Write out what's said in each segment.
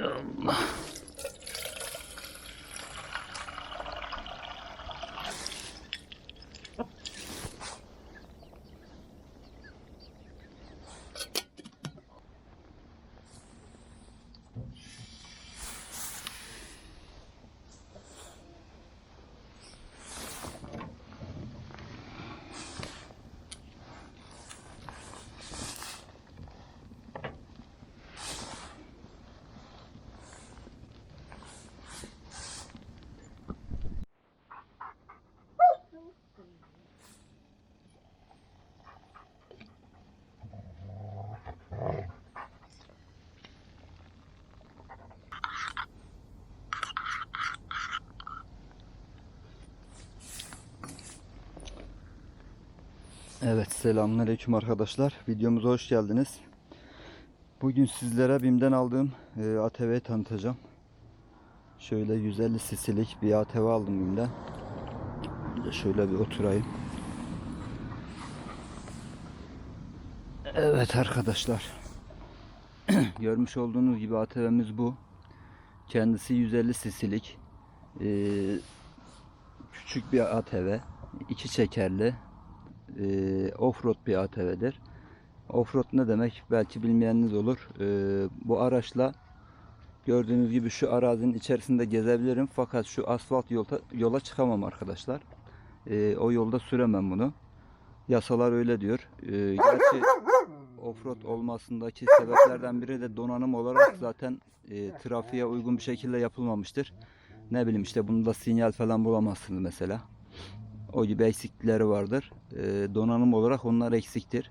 Allah. Evet selamünaleyküm arkadaşlar. Videomuza hoş geldiniz. Bugün sizlere BİM'den aldığım e, ATV'yi tanıtacağım. Şöyle 150 cc'lik bir ATV aldım BİM'den. Şöyle bir oturayım. Evet arkadaşlar. Görmüş olduğunuz gibi ATV'miz bu. Kendisi 150 cc'lik. E, küçük bir ATV. iki çekerli e, offroad bir ATV'dir. Offroad ne demek belki bilmeyeniniz olur. E, bu araçla gördüğünüz gibi şu arazinin içerisinde gezebilirim fakat şu asfalt yolda, yola çıkamam arkadaşlar. E, o yolda süremem bunu. Yasalar öyle diyor. E, gerçi offroad olmasındaki sebeplerden biri de donanım olarak zaten e, trafiğe uygun bir şekilde yapılmamıştır. Ne bileyim işte bunda sinyal falan bulamazsınız mesela. O gibi eksiklikleri vardır. Ee, donanım olarak onlar eksiktir.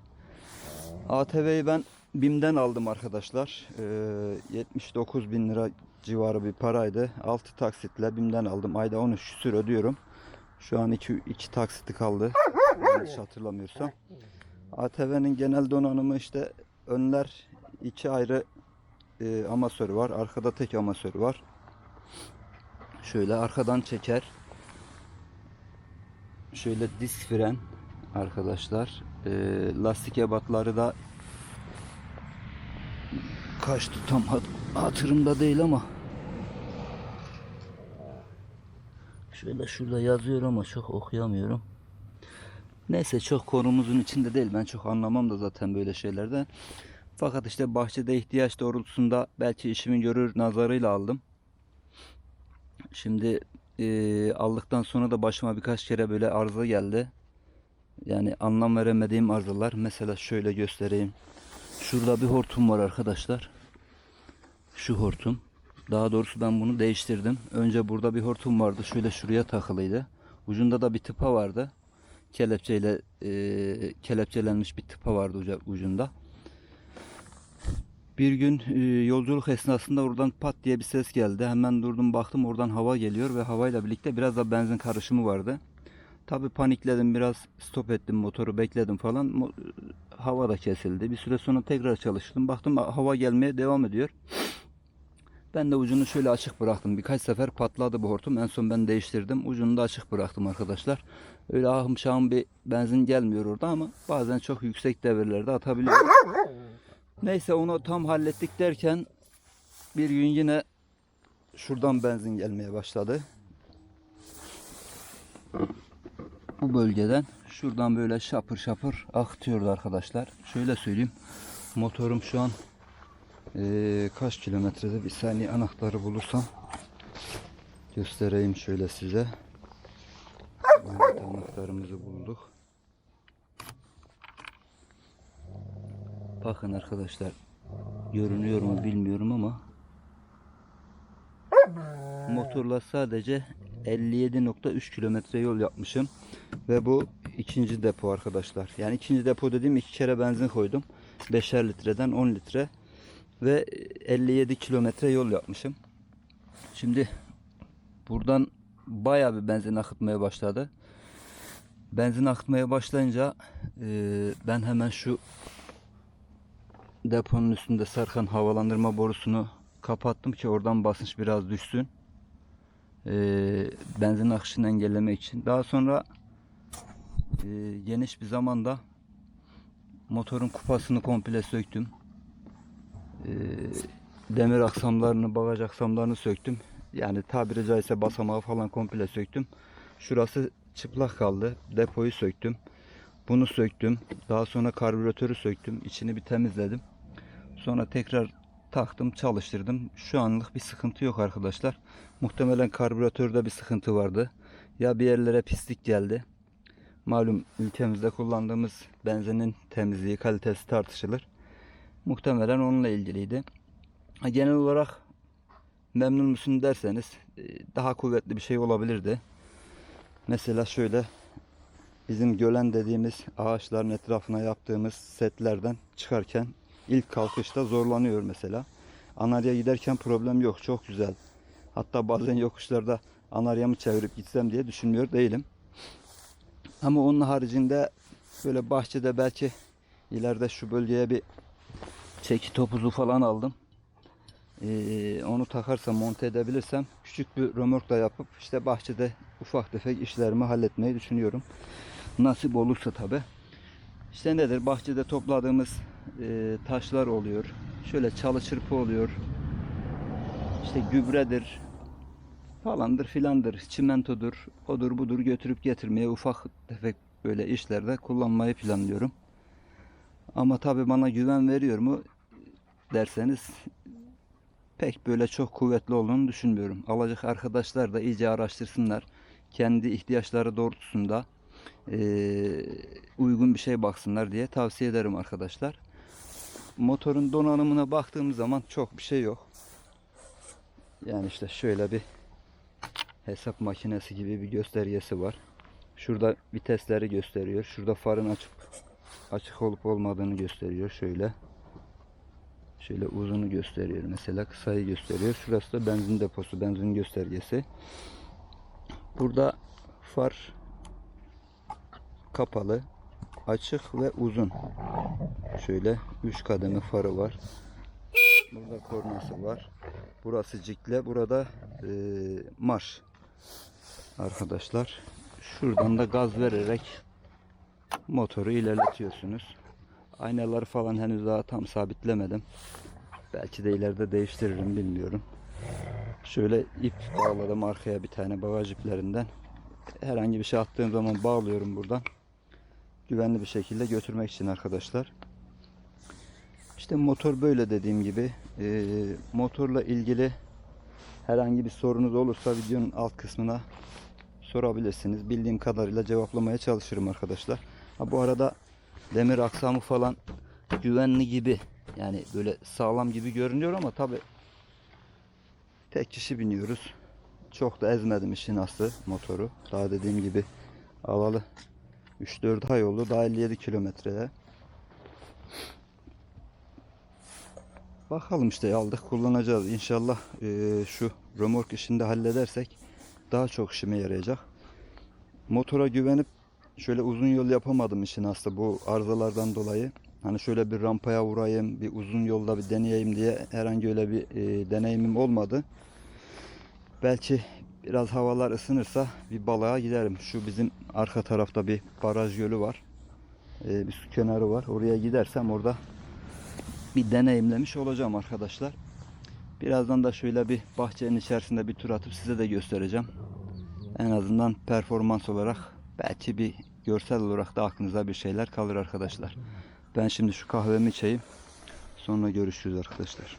ATV'yi ben BİM'den aldım arkadaşlar. Ee, 79 bin lira civarı bir paraydı. 6 taksitle BİM'den aldım. Ayda 13 küsür ödüyorum. Şu an 2, 2 taksiti kaldı. Yanlış hatırlamıyorsam. ATV'nin genel donanımı işte önler iki ayrı e, amasörü var. Arkada tek amasörü var. Şöyle arkadan çeker. Şöyle disk fren arkadaşlar. Ee, lastik ebatları da kaçtı tam hat- hatırımda değil ama şöyle şurada yazıyor ama çok okuyamıyorum. Neyse çok konumuzun içinde değil. Ben çok anlamam da zaten böyle şeylerden. Fakat işte bahçede ihtiyaç doğrultusunda belki işimi görür nazarıyla aldım. Şimdi e, aldıktan sonra da başıma birkaç kere böyle arıza geldi. Yani anlam veremediğim arızalar. Mesela şöyle göstereyim. Şurada bir hortum var arkadaşlar. Şu hortum. Daha doğrusu ben bunu değiştirdim. Önce burada bir hortum vardı. Şöyle şuraya takılıydı. Ucunda da bir tıpa vardı. Kelepçeyle e, kelepçelenmiş bir tıpa vardı ucunda. Bir gün e, yolculuk esnasında oradan pat diye bir ses geldi. Hemen durdum baktım oradan hava geliyor ve havayla birlikte biraz da benzin karışımı vardı. Tabi panikledim biraz stop ettim motoru bekledim falan. Hava da kesildi. Bir süre sonra tekrar çalıştım. Baktım hava gelmeye devam ediyor. Ben de ucunu şöyle açık bıraktım. Birkaç sefer patladı bu hortum. En son ben değiştirdim. Ucunu da açık bıraktım arkadaşlar. Öyle ahım şahım bir benzin gelmiyor orada ama bazen çok yüksek devirlerde atabiliyor. Neyse onu tam hallettik derken bir gün yine şuradan benzin gelmeye başladı. Bu bölgeden şuradan böyle şapır şapır akıtıyordu arkadaşlar. Şöyle söyleyeyim. Motorum şu an eee, kaç kilometrede bir saniye anahtarı bulursam göstereyim şöyle size. Evet, anahtarımızı bulduk. Bakın arkadaşlar görünüyor mu bilmiyorum ama motorla sadece 57.3 kilometre yol yapmışım ve bu ikinci depo arkadaşlar. Yani ikinci depo dediğim iki kere benzin koydum. 5'er litreden 10 litre ve 57 kilometre yol yapmışım. Şimdi buradan bayağı bir benzin akıtmaya başladı. Benzin akıtmaya başlayınca eee, ben hemen şu deponun üstünde sarkan havalandırma borusunu kapattım ki oradan basınç biraz düşsün. Ee, benzin akışını engellemek için. Daha sonra e, geniş bir zamanda motorun kupasını komple söktüm. Ee, demir aksamlarını, bagaj aksamlarını söktüm. Yani tabiri caizse basamağı falan komple söktüm. Şurası çıplak kaldı. Depoyu söktüm. Bunu söktüm. Daha sonra karbüratörü söktüm. İçini bir temizledim. Sonra tekrar taktım, çalıştırdım. Şu anlık bir sıkıntı yok arkadaşlar. Muhtemelen karbüratörde bir sıkıntı vardı. Ya bir yerlere pislik geldi. Malum ülkemizde kullandığımız benzinin temizliği, kalitesi tartışılır. Muhtemelen onunla ilgiliydi. Genel olarak memnun musun derseniz e, daha kuvvetli bir şey olabilirdi. Mesela şöyle bizim gölen dediğimiz ağaçların etrafına yaptığımız setlerden çıkarken ilk kalkışta zorlanıyor mesela. Anarya giderken problem yok. Çok güzel. Hatta bazen yokuşlarda anaryamı çevirip gitsem diye düşünmüyor değilim. Ama onun haricinde böyle bahçede belki ileride şu bölgeye bir çeki topuzu falan aldım. Ee, onu takarsam monte edebilirsem küçük bir römork da yapıp işte bahçede ufak tefek işlerimi halletmeyi düşünüyorum. Nasip olursa tabi. İşte nedir bahçede topladığımız e, taşlar oluyor. Şöyle çalı çırpı oluyor. İşte gübredir falandır filandır. Çimentodur. Odur budur götürüp getirmeye ufak tefek böyle işlerde kullanmayı planlıyorum. Ama tabi bana güven veriyor mu derseniz pek böyle çok kuvvetli olduğunu düşünmüyorum. Alacak arkadaşlar da iyice araştırsınlar. Kendi ihtiyaçları doğrultusunda eee, uygun bir şey baksınlar diye tavsiye ederim arkadaşlar. Motorun donanımına baktığımız zaman çok bir şey yok. Yani işte şöyle bir hesap makinesi gibi bir göstergesi var. Şurada vitesleri gösteriyor. Şurada farın açık açık olup olmadığını gösteriyor. Şöyle. Şöyle uzunu gösteriyor mesela. Kısayı gösteriyor. Şurası da benzin deposu. Benzin göstergesi. Burada far kapalı, açık ve uzun. Şöyle 3 kademe farı var. Burada kornası var. Burası cikle, burada e, marş. Arkadaşlar, şuradan da gaz vererek motoru ilerletiyorsunuz. Aynaları falan henüz daha tam sabitlemedim. Belki de ileride değiştiririm bilmiyorum. Şöyle ip bağladım arkaya bir tane bagaj iplerinden. Herhangi bir şey attığım zaman bağlıyorum buradan. Güvenli bir şekilde götürmek için arkadaşlar. İşte motor böyle dediğim gibi. Ee, motorla ilgili herhangi bir sorunuz olursa videonun alt kısmına sorabilirsiniz. Bildiğim kadarıyla cevaplamaya çalışırım arkadaşlar. Ha, bu arada demir aksamı falan güvenli gibi yani böyle sağlam gibi görünüyor ama tabi tek kişi biniyoruz. Çok da ezmedim işin aslı motoru. Daha dediğim gibi alalı 3-4 ay oldu. Daha 57 kilometreye. Bakalım işte aldık kullanacağız. İnşallah eee, şu römork işini de halledersek daha çok işime yarayacak. Motora güvenip şöyle uzun yol yapamadım işin aslında bu arızalardan dolayı. Hani şöyle bir rampaya vurayım, bir uzun yolda bir deneyeyim diye herhangi öyle bir eee, deneyimim olmadı. Belki biraz havalar ısınırsa bir balığa giderim. Şu bizim arka tarafta bir baraj gölü var. Eee, bir su kenarı var. Oraya gidersem orada bir deneyimlemiş olacağım arkadaşlar. Birazdan da şöyle bir bahçenin içerisinde bir tur atıp size de göstereceğim. En azından performans olarak belki bir görsel olarak da aklınıza bir şeyler kalır arkadaşlar. Ben şimdi şu kahvemi içeyim. Sonra görüşürüz arkadaşlar.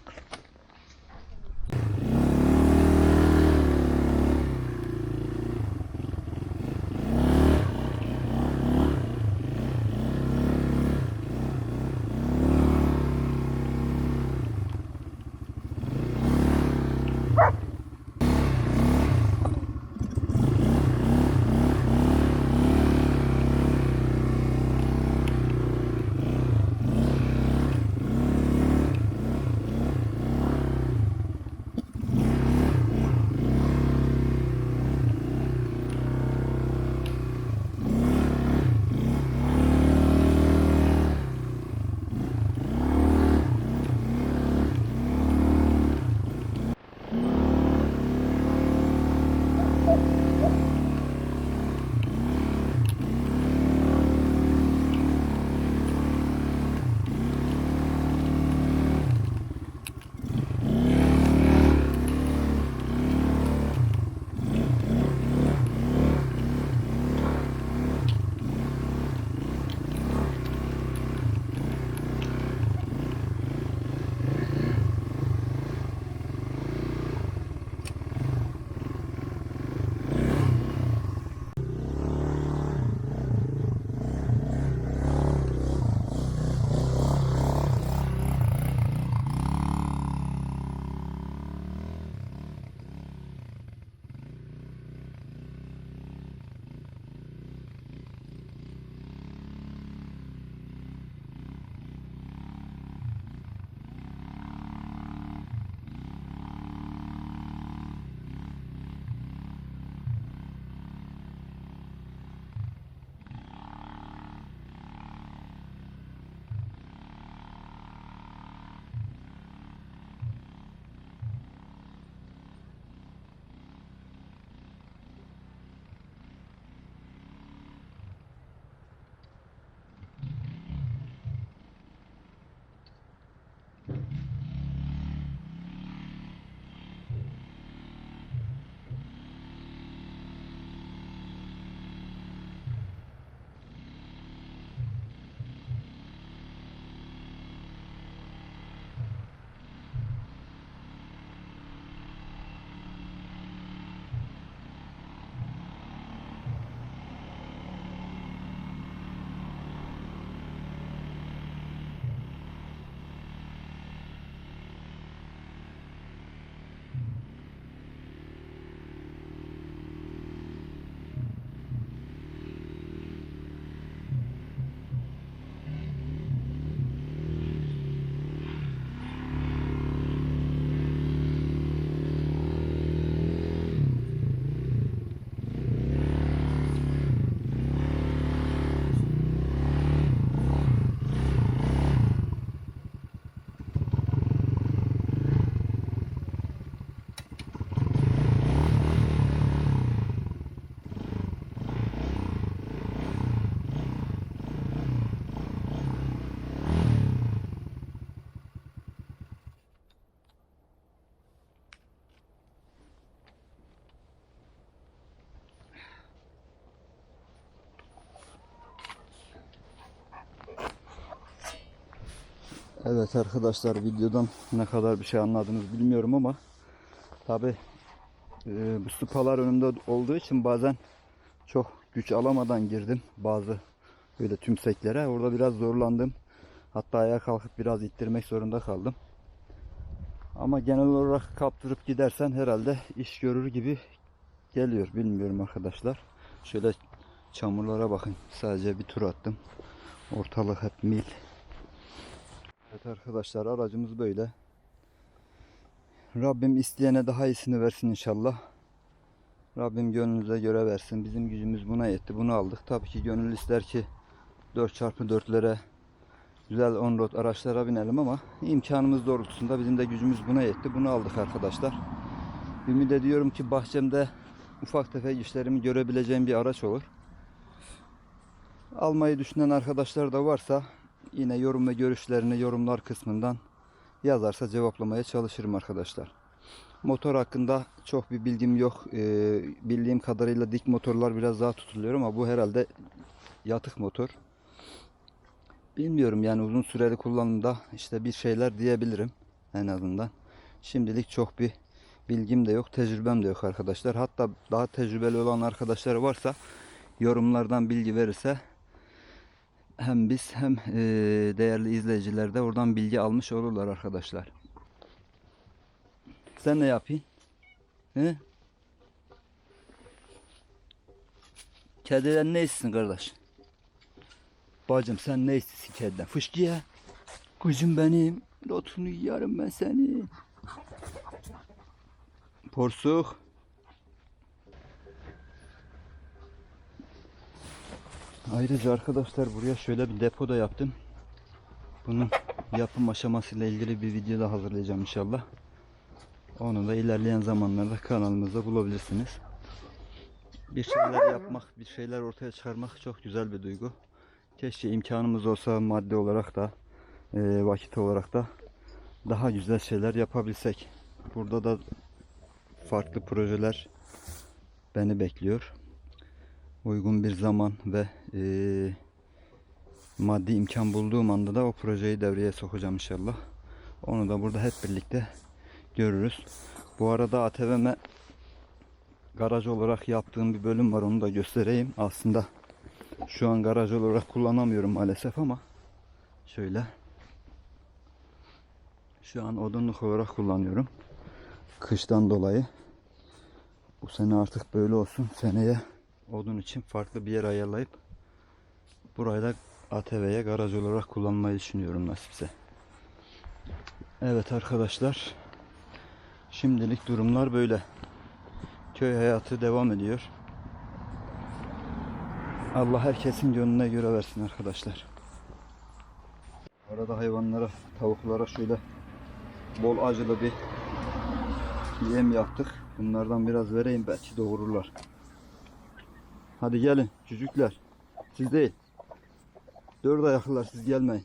Evet arkadaşlar videodan ne kadar bir şey anladınız bilmiyorum ama tabi bu sıpalar önümde olduğu için bazen çok güç alamadan girdim bazı böyle tümseklere. Orada biraz zorlandım. Hatta ayağa kalkıp biraz ittirmek zorunda kaldım. Ama genel olarak kaptırıp gidersen herhalde iş görür gibi geliyor. Bilmiyorum arkadaşlar. Şöyle çamurlara bakın. Sadece bir tur attım. Ortalık hep mil. Evet arkadaşlar aracımız böyle. Rabbim isteyene daha iyisini versin inşallah. Rabbim gönlünüze göre versin. Bizim gücümüz buna yetti. Bunu aldık. Tabii ki gönül ister ki 4x4'lere güzel on-road araçlara binelim ama imkanımız doğrultusunda bizim de gücümüz buna yetti. Bunu aldık arkadaşlar. Ümit ediyorum ki bahçemde ufak tefek işlerimi görebileceğim bir araç olur. Almayı düşünen arkadaşlar da varsa yine yorum ve görüşlerini yorumlar kısmından yazarsa cevaplamaya çalışırım arkadaşlar. Motor hakkında çok bir bilgim yok. Ee, bildiğim kadarıyla dik motorlar biraz daha tutuluyor ama bu herhalde yatık motor. Bilmiyorum yani uzun süreli kullanımda işte bir şeyler diyebilirim en azından. Şimdilik çok bir bilgim de yok, tecrübem de yok arkadaşlar. Hatta daha tecrübeli olan arkadaşlar varsa yorumlardan bilgi verirse hem biz hem e, değerli izleyiciler de oradan bilgi almış olurlar arkadaşlar. Sen ne yapayım? He? Kediden ne istiyorsun kardeş? Bacım sen ne istiyorsun kediden? Fışkı. Kuzum benim. Lotunu yarım ben seni. Porsuk. Ayrıca arkadaşlar buraya şöyle bir depo da yaptım. Bunun yapım aşamasıyla ilgili bir video da hazırlayacağım inşallah. Onu da ilerleyen zamanlarda kanalımızda bulabilirsiniz. Bir şeyler yapmak, bir şeyler ortaya çıkarmak çok güzel bir duygu. Keşke imkanımız olsa maddi olarak da e, vakit olarak da daha güzel şeyler yapabilsek. Burada da farklı projeler beni bekliyor. Uygun bir zaman ve e, maddi imkan bulduğum anda da o projeyi devreye sokacağım inşallah. Onu da burada hep birlikte görürüz. Bu arada ATV'me garaj olarak yaptığım bir bölüm var onu da göstereyim. Aslında şu an garaj olarak kullanamıyorum maalesef ama şöyle şu an odunluk olarak kullanıyorum. Kıştan dolayı. Bu sene artık böyle olsun. Seneye odun için farklı bir yer ayarlayıp burayı da ATV'ye garaj olarak kullanmayı düşünüyorum nasipse. Evet arkadaşlar. Şimdilik durumlar böyle. Köy hayatı devam ediyor. Allah herkesin gönlüne göre versin arkadaşlar. Arada hayvanlara, tavuklara şöyle bol acılı bir yem yaptık. Bunlardan biraz vereyim belki doğururlar. Hadi gelin çocuklar. Siz değil. Dört ayaklılar siz gelmeyin.